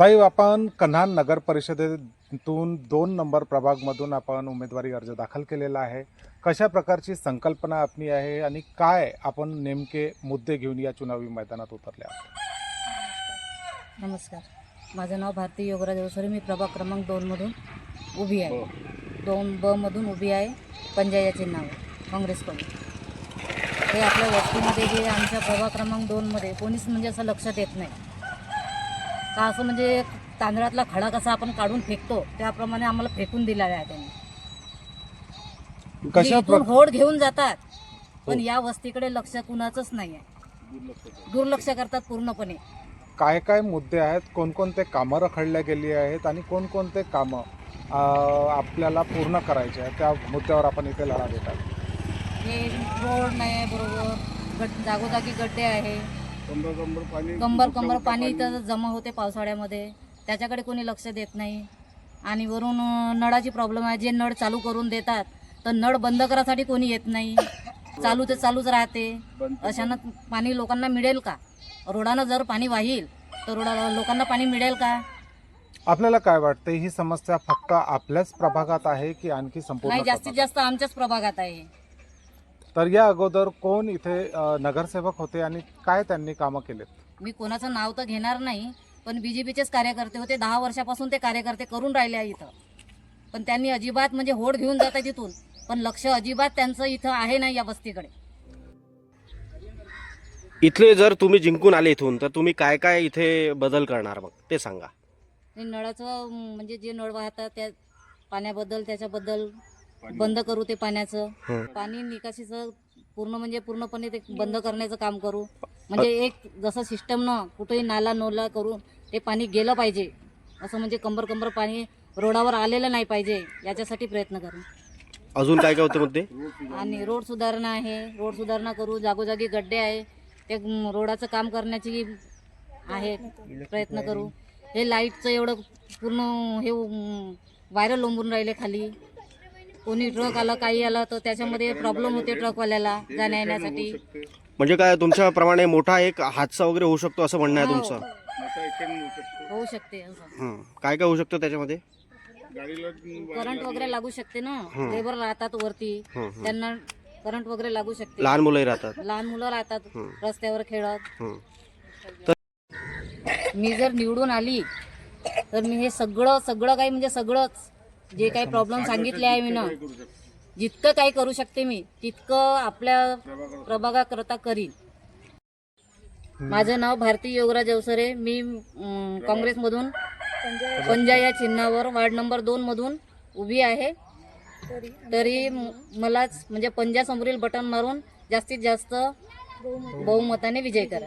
ताई आपण कन्हान नगर परिषदेतून दोन नंबर प्रभागमधून आपण उमेदवारी अर्ज दाखल केलेला आहे. कशा प्रकारची संकल्पना आपली आहे आणि काय आपण नेमके मुद्दे घेऊन या चुनावी मैदानात उतरले आहात? नमस्कार. माझं नाव भारती योगराज अवसरे मी प्रभाग क्रमांक दोनमधून उभी आहे. दोन ब मधून उभी आहे. पंजायाचे नाव काँग्रेसकडून हे आपल्या वस्तीमध्ये जे आमच्या प्रभाग क्रमांक दोनमध्ये कोणीच म्हणजे असं लक्षात येत नाही. का असं म्हणजे तांदळातला खडा कसा आपण काढून फेकतो त्याप्रमाणे आम्हाला फेकून दिलेला आहे त्यांनी. म्हणजे कशा इथून प्र होड घेऊन जातात पण हो. या वस्तीकडे लक्ष कुणाचंच नाही आहे. दुर्लक्ष करतात पूर्णपणे. काय काय मुद्दे आहेत कोणकोणते कामं रखडल्या गेली आहेत आणि कोणकोणते कामं अं, आपल्याला पूर्ण करायचे आहेत त्या मुद्द्यावर आपण इथे लढा देतात हे रोड नाही आहे बरोबर गट जागोजागी गड्डे आहे. कंबर कंबर पाणी इथं जमा होते पावसाळ्यामध्ये. त्याच्याकडे कोणी लक्ष देत नाही. आणि वरून नळाची प्रॉब्लेम आहे. जे नळ चालू करून देतात तर नळ बंद करायसाठी कोणी येत नाही. चालू ते चालूच राहते. अशानं पाणी लोकांना मिळेल का? रोडानं जर पाणी वाहील तर रोडा लोकांना पाणी मिळेल का? आपल्याला काय वाटतं ही समस्या फक्त आपल्याच प्रभागात आहे की आणखी संपूर्ण नाही जास्तीत? जास्त आमच्याच प्रभागात आहे. तर या अगोदर कोण इथे अं, नगरसेवक होते आणि काय त्यांनी कामं केलेत? मी कोणाचं नाव तर घेणार नाही पण बी जे पीचेच कार्यकर्ते होते. दहा वर्षापासून ते कार्यकर्ते करून राहिले आहे इथं. पण त्यांनी अजिबात म्हणजे होड घेऊन जात आहे तिथून. पण लक्ष अजिबात त्यांचं इथं आहे नाही या वस्तीकडे इथले जर तुम्ही जिंकून आले इथून तर तुम्ही काय काय इथे बदल करणार मग? ते सांगा. हे नळाचं अं, म्हणजे जे नळ वाहतात त्या पाण्याबद्दल त्याच्याबद्दल बंद करू ते पाण्याचं. हं. पाणी निकासीचं पूर्ण म्हणजे पूर्णपणे ते बंद करण्याचं काम करू. म्हणजे एक जसं सिस्टम न कुठेही नाला नोला करून ते पाणी गेलं पाहिजे. असं म्हणजे कंबर कंबर पाणी रोडावर आलेलं नाही पाहिजे. याच्यासाठी प्रयत्न करू. अजून काय काय होते मुद्दे आणि रोड सुधारणा आहे. रोड सुधारणा करू. जागोजागी गड्डे आहे. ते रोडाचं काम करण्याची आहे. प्रयत्न करू. हे लाईटचं एवढं पूर्ण हे म, वायरं लोंबून राहिले खाली. कोणी ट्रक आला काही आलं तर त्याच्यामध्ये प्रॉब्लेम होते ट्रकवाल्याला जाण्या येण्यासाठी. म्हणजे काय तुमच्याप्रमाणे मोठा एक हादसा वगैरे होऊ शकतो असं म्हणणं आहे हो. तुमचं? होऊ शकते असं. हं. काय काय होऊ शकतं त्याच्यामध्ये? करंट वगैरे लागू शकते ना? लेबर राहतात वरती. त्यांना करंट वगैरे लागू शकते. लहान मुलंही राहतात. लहान मुलं राहतात. रस्त्यावर खेळत. हं. मी जर निवडून आली तर मी हे सगळं सगळं काही म्हणजे सगळंच जे काही प्रॉब्लेम सांगितले आहे मी ना जितकं काही करू शकते मी तितकं आपल्या प्रभागाकरता करीन. माझं नाव भारती योगराज अवसरे मी अं, काँग्रेसमधून पंजा या चिन्हावर वार्ड नंबर दोन मधून उभी आहे. तरी म- मलाच म्हणजे पंजा समोरील बटन मारून जास्तीत जास्त बहुमताने विजय करा.